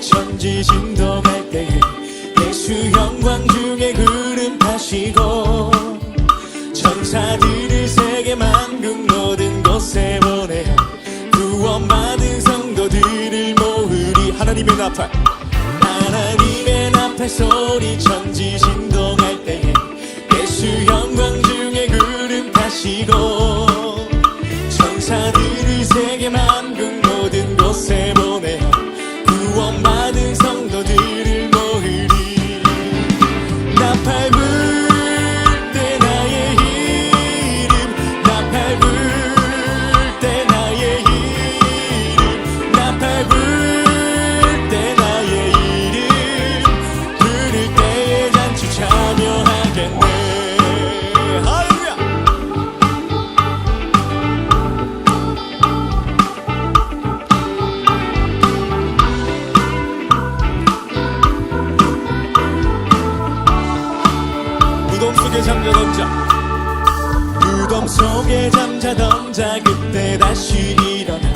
천지 진동할 때에 예수 영광 중에 구름 타시고 천사들을 세계 만국 모든 곳에 보내 구원받은 성도들을 모으리. 하나님의 나팔. 하나님의 나팔 소리 천지 진동할 때 구원받은 성도들 잠겨뒀자 무덤 속에 잠자던 자 그때 다시 일어나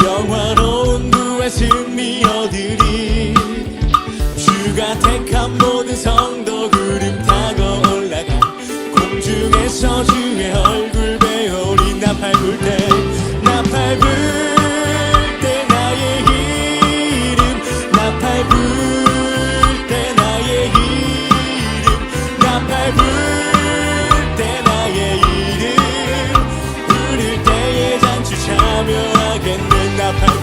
영화로운 부의 승리어들이 주가 택한 모든 성도 그림 타고 올라가 공중에서 주의 얼굴 배우리 나 밟을 때 happen.